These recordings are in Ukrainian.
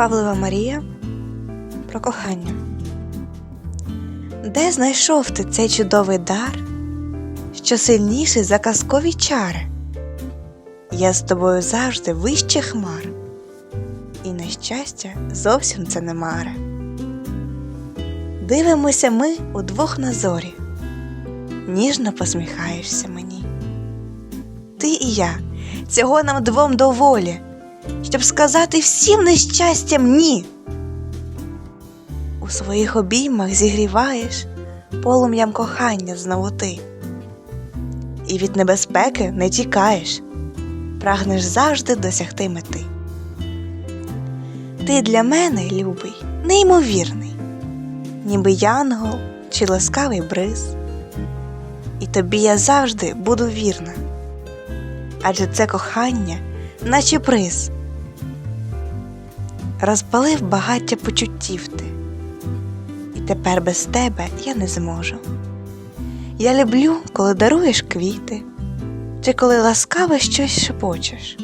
Павлова Марія про кохання. Де знайшов ти цей чудовий дар, що сильніший за казкові чари? Я з тобою завжди вище хмар, і на щастя зовсім це не маре. Дивимося ми удвох на зорі, ніжно посміхаєшся мені. Ти і я, цього нам двом доволі, щоб сказати всім нещастям ні. У своїх обіймах зігріваєш полум'ям кохання знову ти. І від небезпеки не тікаєш, прагнеш завжди досягти мети. Ти для мене, любий, неймовірний, ніби янгол чи ласкавий бриз. І тобі я завжди буду вірна, адже це кохання, наче приз. Розпалив багаття почуттів ти, і тепер без тебе я не зможу. Я люблю, коли даруєш квіти, чи коли ласкаво щось шепочеш.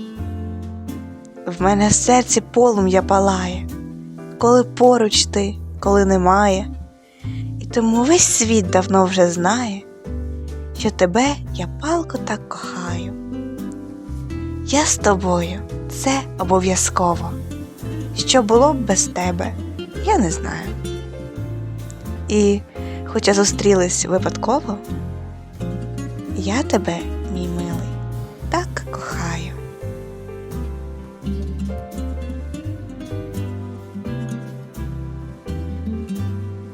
В мене в серці полум'я палає, коли поруч ти, коли немає, і тому весь світ давно вже знає, що тебе я палко так кохаю. Я з тобою, це обов'язково. Що було б без тебе, я не знаю. І, хоча зустрілись випадково, я тебе, мій милий, так кохаю.